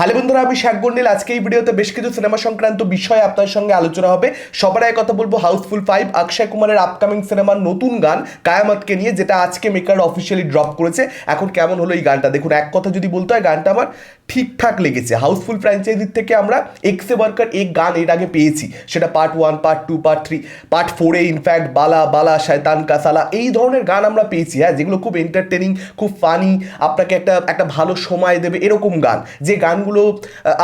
Hello বন্ধুরা, আমি শেখ গন্ডিল আজকে এই ভিডিওতে বেশ কিছু সিনেমা সংক্রান্ত বিষয়ে আপনার সঙ্গে আলোচনা হবে। সবার আগে কথা বলব হাউসফুল ফাইভ অক্ষয় কুমারের আপকামিং সিনেমার নতুন গান, কায়ামতকে নিয়ে, যেটা আজকে মেকার অফিসিয়ালি ড্রপ করেছে। এখন কেমন হলো এই গানটা? দেখুন, এক কথা যদি বলতে হয়, গানটা আমার ঠিকঠাক লেগেছে। হাউসফুল ফ্র্যাঞ্চাইজির থেকে আমরা এক্সে ওয়ার্কার এক গান এর আগে পেয়েছি। সেটা part one part two part three part ফোরে ইনফ্যাক্ট বালা বালা, শয়তান, কাসালা এই ধরনের গান আমরা পেয়েছি। হ্যাঁ যেগুলো খুব এন্টারটেনিং খুব ফানি আপনাকে একটা একটা ভালো সময় দেবে এরকম গান। যে গানগুলো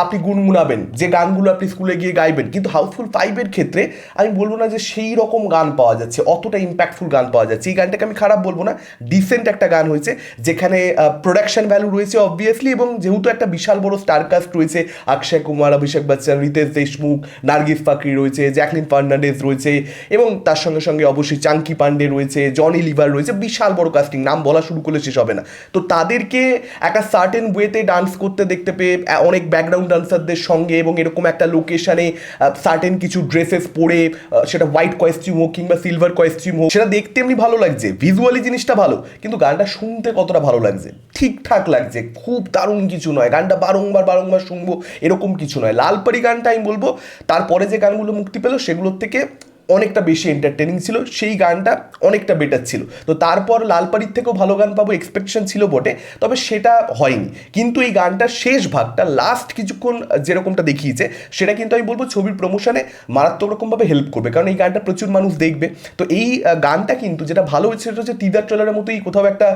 আপনি গুনগুনাবেন, যে গানগুলো আপনি স্কুলে গিয়ে গাইবেন। কিন্তু হাউসফুল ফাইভের ক্ষেত্রে আমি বলব না যে সেই রকম গান পাওয়া যাচ্ছে, অতটা ইম্প্যাক্টফুল গান পাওয়া যাচ্ছে। এই গানটাকে আমি খারাপ বলব না ডিসেন্ট একটা গান হয়েছে, যেখানে প্রোডাকশন ভ্যালু রয়েছে অবভিয়াসলি এবং যেহেতু একটা বিশাল বড় স্টারকাস্ট রয়েছে, অক্ষয় কুমার, অভিষেক বচ্চন, রিতেশ দেশমুখ, নার্গিস ফাকরি রয়েছে, জ্যাকলিন ফার্নান্ডেজ রয়েছে এবং তার সঙ্গে সঙ্গে অবশ্যই চাঙ্কি পান্ডে রয়েছে, জনি লিভার রয়েছে, বিশাল বড় কাস্টিং নাম বলা শুরু করলে শেষ হবে না। তো তাদেরকে একটা সার্টেন ওয়েতে ডান্স করতে দেখতে পেয়ে অনেক ব্যাকগ্রাউন্ড ডান্সারদের সঙ্গে এবং এরকম একটা লোকেশনে সার্টেন কিছু ড্রেসেস পরে সেটা হোয়াইট কয়েস্টিউম হোক কিংবা সিলভার কয়েস্টিউম হোক, সেটা দেখতে এমনি ভালো লাগছে ভিজুয়ালি জিনিসটা ভালো, কিন্তু গানটা শুনতে কতটা ভালো লাগছে, ঠিকঠাক লাগছে, খুব দারুণ কিছু নয় গানটা বারংবার বারংবার শুনব, এরকম কিছু নয়। লালপরি গানটা আমি বলব, তারপরে যে গানগুলো মুক্তি পেল, সেগুলোর থেকে অনেকটা বেশি এন্টারটেনিং ছিল, সেই গানটা অনেকটা বেটার ছিল। তো তারপর লালপাড়ির থেকেও ভালো গান পাবো এক্সপেকশন ছিল বটে, তবে সেটা হয়নি। কিন্তু এই গানটার শেষ ভাগটা লাস্ট কিছুক্ষণ যেরকমটা দেখিয়েছে, সেটা কিন্তু আমি বলব ছবির প্রমোশনে মারাত্মক রকমভাবে হেল্প করবে। কারণ এই গানটা প্রচুর মানুষ দেখবে। তো এই গানটা কিন্তু যেটা ভালো হয়েছে, সেটা হচ্ছে টিজার ট্রেলারের মতোই কোথাও একটা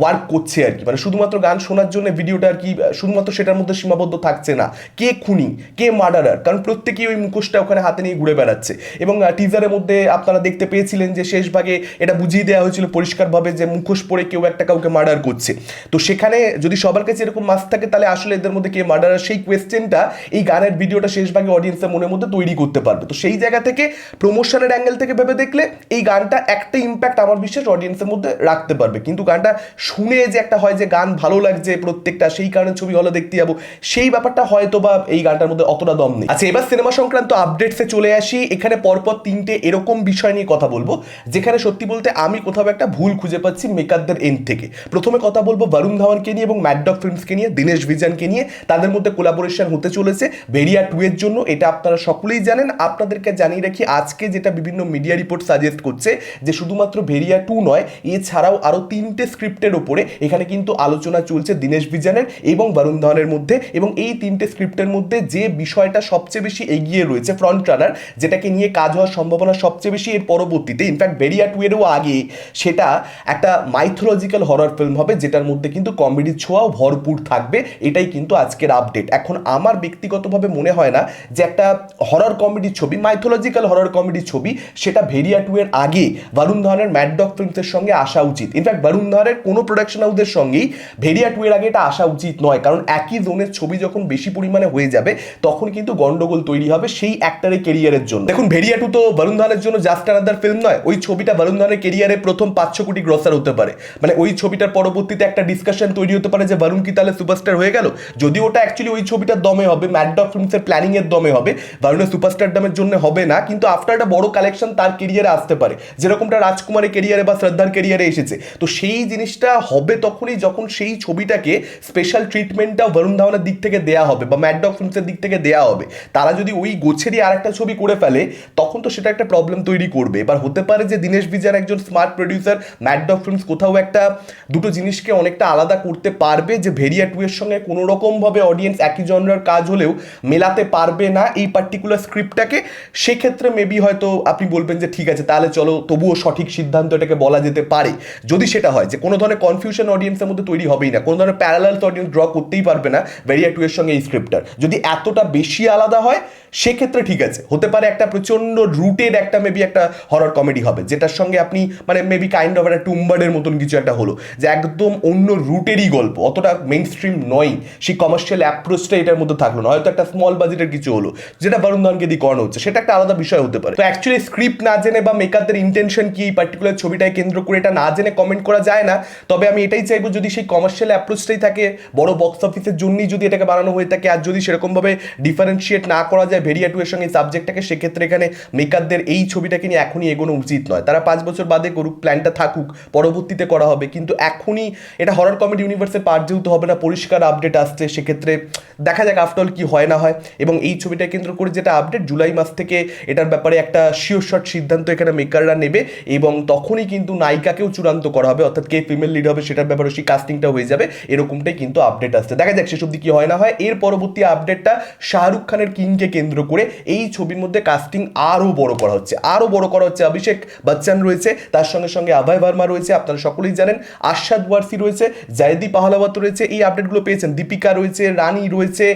ওয়ার্ক করছে আর কি। মানে শুধুমাত্র গান শোনার জন্য ভিডিওটা আর কি শুধুমাত্র সেটার মধ্যে সীমাবদ্ধ থাকছে না। কে খুনি, কে মার্ডারার কারণ প্রত্যেকেই ওই মুখোশটা ওখানে হাতে নিয়ে ঘুরে বেড়াচ্ছে। এবং টিজারের মধ্যে আপনারা দেখতে পেয়েছিলেন যে শেষ ভাগে এটা বুঝিয়ে দেওয়া হয়েছিল পরিষ্কারভাবে যে মুখোশ পরে কেউ একটা কাউকে মার্ডার করছে। তো সেখানে যদি সবার কাছে এরকম মাস থাকে, তাহলে আসলে এদের মধ্যে কে মার্ডার সেই কোয়েশ্চেনটা এই গানের ভিডিওটা শেষ ভাগে অডিয়েন্সের মনের মধ্যে তৈরি করতে পারবে। তো সেই জায়গা থেকে প্রমোশনের অ্যাঙ্গেল থেকে ভেবে দেখলে এই গানটা একটা ইম্প্যাক্ট আমার বিশ্বাস অডিয়েন্সের মধ্যে রাখতে পারবে। কিন্তু গানটা শুনে যে একটা হয় যে গান ভালো লাগছে প্রত্যেকটা, সেই কারণে ছবি হলে দেখতে যাব, সেই ব্যাপারটা হয়তো বা এই গানটার মধ্যে অতটা দম নেই। আচ্ছা এবার সিনেমা সংক্রান্ত আপডেটসে চলে আসি। এখানে পরপর তিনটে এরকম বিষয় নিয়ে কথা বলব, যেখানে সত্যি বলতে আমি কোথাও একটা ভুল খুঁজে পাচ্ছি মেকারদের এন্ড থেকে। প্রথমে কথা বলব বরুণ ধাওয়ানকে নিয়ে এবং ম্যাডডক ফিল্মসকে নিয়ে দীনেশ ভিজনকে নিয়ে। তাদের মধ্যে কোলাবোরেশন হতে চলেছে ভেরিয়া টু এর জন্য, এটা আপনারা সকলেই জানেন। আপনাদেরকে জানিয়ে রাখি, আজকে যেটা বিভিন্ন মিডিয়া রিপোর্ট সাজেস্ট করছে, যে শুধুমাত্র ভেরিয়া টু নয়, এছাড়াও আরও তিনটে স্ক্রিপ্টের ওপরে এখানে কিন্তু আলোচনা চলছে দীনেশ ভিজনের এবং বরুণ ধাওয়ানের মধ্যে। এবং এই তিনটে স্ক্রিপ্টের মধ্যে যে বিষয়টা সবচেয়ে বেশি এগিয়ে রয়েছে ফ্রন্ট রানার যেটাকে নিয়ে কাজ হওয়ার সম্ভাবনা সবচেয়ে বেশি এর পরবর্তীতে ইনফ্যাক্ট ভেরিয়া টু এরও আগে সেটা একটা মাইথোলজিক্যাল হরর ফিল্ম হবে, যেটার মধ্যে কিন্তু কমেডির ছোঁয়াও ভরপুর থাকবে, এটাই কিন্তু আজকের আপডেট এখন আমার ব্যক্তিগতভাবে মনে হয় না যে একটা হরর কমেডির ছবি মাইথোলজিক্যাল হরর কমেডির ছবি, সেটা ভেরিয়া টু এর আগে বরুণ ধরনের ম্যাডডক ফিল্মসের সঙ্গে আসা উচিত। ইনফ্যাক্ট বরুণ ধরনের কোনো প্রোডাকশন হাউসের সঙ্গেই ভেরিয়া টু এর আগে এটা আসা উচিত নয়, কারণ একই জোনের ছবি যখন বেশি পরিমাণে হয়ে যাবে, তখন কিন্তু গন্ডগোল তৈরি হবে সেই অ্যাক্টারের কেরিয়ারের জন্য। দেখুন ভেরিয়া টু তো বরুণ ধরনের জন্য জাস্ট আনাদার ফিল্ম নয়, ওই ছবিটা বরুণ ধানের কেরিয়ারে প্রথম পাঁচশো কোটি গ্রসার হতে পারে। মানে ওই ছবিটার পরবর্তীতে একটা ডিসকাশন তৈরি হতে পারে যে বরুণ কি তাহলে সুপারস্টার হয়ে গেল? যদি ওটা অ্যাকচুয়ালি ওই ছবিটার দমে হবে ম্যাডডক ফিল্মসের প্ল্যানিং এর দমে হবে, বরুণের সুপারস্টার দামের জন্য হবে না, কিন্তু আফটার একটা বড় কালেকশন তার কেরিয়ারে আসতে পারে। যেরকমটা রাজকুমারের কেরিয়ারে বা শ্রদ্ধার কেরিয়ারে এসেছে। তো সেই জিনিসটা হবে তখনই যখন সেই ছবিটাকে স্পেশাল ট্রিটমেন্টটা বরুণ ধাওয়ানের দিক থেকে দেয়া হবে বা ম্যাডডক ফিল্মসের দিক থেকে দেয়া হবে। তারা যদি ওই গোছেরই আর একটা ছবি করে ফেলে, তখন তো সেটা একটা প্রবলেম তৈরি করবে। এবার হতে পারে যে দীনেশ বিজয়ার একজন স্মার্ট প্রডিউসার ম্যাডডক ফিল্মস কোথাও একটা দুটো জিনিসকে অনেকটা আলাদা করতে পারবে যে ভেরিয়া টু এর সঙ্গে কোনো রকমভাবে অডিয়েন্স একই জনরার কাজ হলেও মেলাতে পারবে না এই পার্টিকুলার স্ক্রিপ্টটাকে সেক্ষেত্রে মেবি হয়তো আপনি বলবেন যে ঠিক আছে, তাহলে চলো তবুও সঠিক সিদ্ধান্ত এটাকে বলা যেতে পারে। যদি সেটা হয় যে কোনো ধরনের কনফিউশন অডিয়েন্সের মধ্যে তৈরি হবেই না, কোনো ধরনের প্যারালাল অডিয়েন্স ড্র করতেই পারবে না ভেরিয়া টু এর সঙ্গে এই স্ক্রিপ্টার যদি এতটা বেশি আলাদা হয় সেক্ষেত্রে ঠিক আছে, হতে পারে একটা প্রচণ্ড রুটেড একটা মেবি একটা হরর কমেডি হবে, যেটার সঙ্গে আপনি মানে মেবি কাইন্ড অফ একটা টুম্বারের মতন কিছু একটা হলো, যে একদম অন্য রুটেরই গল্প, অতটা মেইন স্ট্রিম নয়, সেই কমার্শিয়াল অ্যাপ্রোচটা এটার মধ্যে থাকল না, হয়তো একটা স্মল বাজেটের কিছু হলো, যেটা বরুণ ধরনকে দিয়ে করানো হচ্ছে, সেটা একটা আলাদা বিষয় হতে পারে। তো অ্যাকচুয়ালি স্ক্রিপ্ট না জেনে বা মেকারদের ইন্টেনশন কি এই পার্টিকুলার ছবিটাকে কেন্দ্র করে এটা না জেনে কমেন্ট করা যায় না, তবে আমি এটাই চাইব যদি সেই কমার্শিয়াল অ্যাপ্রোচটাই থাকে, বড় বক্স অফিসের জন্যই যদি এটাকে বানানো হয়ে থাকে, আর যদি সেরকমভাবে ডিফারেন্সিয়েট না করা যায় ভেরিয়া টু এর সঙ্গে সাবজেক্টটাকে সেক্ষেত্রে এখানে মেকারদের এই ছবিটাকে নিয়ে এখনই এগোনো উচিত নয়। তারা পাঁচ বছর বাদে করুক প্ল্যানটা থাকুক, পরবর্তীতে করা হবে। কিন্তু এখনই এটা হরর কমেডি ইউনিভার্সের পার্ট যেহেতু হবে না, পরিষ্কার আপডেট আসছে, সেক্ষেত্রে দেখা যাক আফটার কি হয় না হয়। এবং এই ছবিটা কেন্দ্র করে যেটা আপডেট জুলাই মাস থেকে এটার ব্যাপারে একটা শিওর শট সিদ্ধান্ত এখানে মেকাররা নেবে এবং তখনই কিন্তু নায়িকাকেও চূড়ান্ত করা হবে, অর্থাৎ কে ফিমেল লিড হবে সেটার ব্যাপারে সেই কাস্টিংটা হয়ে যাবে। এরকমটাই কিন্তু আপডেট আসছে। দেখা যাক শেষ অব্দি কি হয় না হয়। এর পরবর্তী আপডেটটা শাহরুখ খানের কিংকে কেন্দ্র করে এই ছবির মধ্যে কাস্টিং আরও বড় করা হচ্ছে। আরও বড় করা হচ্ছে অভিষেক বচ্চন রয়েছে, তার সঙ্গে সঙ্গে অভয় ভার্মা রয়েছে, আপনারা সকলেই জানেন। আশাদ ওয়ারসি রয়েছে জায়দি পাহলাওয়াত রয়েছে, এই আপডেটগুলো পেয়েছেন। দীপিকা রয়েছে, রানী রয়েছে,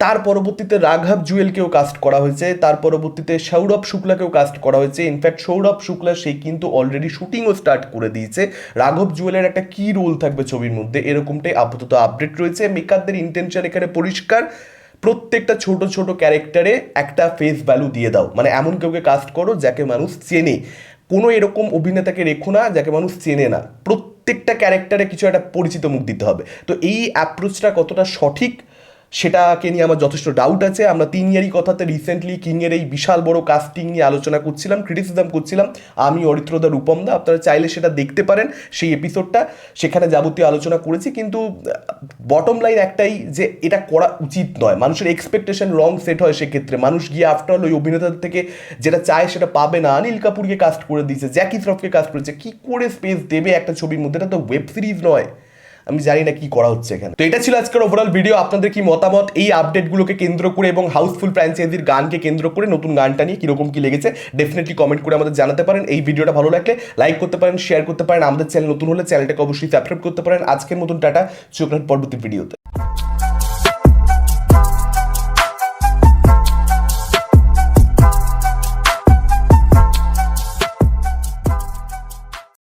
তার পরবর্তীতে রাঘব জুয়েলকেও কাস্ট করা হয়েছে, তার পরবর্তীতে সৌরভ শুক্লাকেও কাস্ট করা হয়েছে। ইনফ্যাক্ট সৌরভ শুক্লা, সে কিন্তু অলরেডি শুটিংও স্টার্ট করে দিয়েছে। রাঘব জুয়েলের একটা কি রোল থাকবে ছবির মধ্যে, এরকমটাই আপাতত আপডেট রয়েছে। মেকারদের ইন্টেনশন এখানে পরিষ্কার প্রত্যেকটা ছোট ছোট ক্যারেক্টারে একটা ফেস ভ্যালু দিয়ে দাও। মানে এমন কাউকে কাস্ট করো যাকে মানুষ চেনে। কোনো এরকম অভিনেতাকে রেখো না যাকে মানুষ চেনে না। প্রত্যেকটা ক্যারেক্টারে কিছু একটা পরিচিত মুখ দিতে হবে। তো এই অ্যাপ্রোচটা কতটা সঠিক সেটাকে নিয়ে আমার যথেষ্ট ডাউট আছে। আমরা তিন ইয়ারই কথাতে রিসেন্টলি কিংয়ের এই বিশাল বড় কাস্টিং নিয়ে আলোচনা করছিলাম ক্রিটিসিজম করছিলাম। আমি অরিত্রদা রূপমদা আপনারা চাইলে সেটা দেখতে পারেন সেই এপিসোডটা সেখানে যাবতীয় আলোচনা করেছি, কিন্তু বটম লাইন একটাই যে এটা করা উচিত নয়। মানুষের এক্সপেকটেশন রং সেট হয় সেক্ষেত্রে। মানুষ গিয়ে আফটার অল ওই অভিনেতাদের থেকে যেটা চায় সেটা পাবে না। অনিল কাপুরকে কাস্ট করে দিয়েছে জ্যাকি শ্রফকে কাস্ট করেছে। কি করে স্পেস দেবে একটা ছবির মধ্যে? এটা তো ওয়েব সিরিজ নয়। আমি জানি না কি করা হচ্ছে এখানে। তো এটা ছিল আজকের ওভারঅল ভিডিও আপনাদের কি মতামত? এই আপডেটগুলোকে কেন্দ্র করে এবং হাউসফুল ফ্র্যাঞ্চাইজির গানকে কেন্দ্র করে নতুন গানটা নিয়ে কীরকম কি লেগেছে ডেফিনেটলি কমেন্ট করে আমাদের জানাতে পারেন। এই ভিডিওটা ভালো লাগলে লাইক করতে পারেন শেয়ার করতে পারেন। আমাদের চ্যানেল নতুন হলে চ্যানেলটাকে অবশ্যই সাবস্ক্রাইব করতে পারেন। আজকের মতন টাটা। চোখ পরবর্তী ভিডিওতে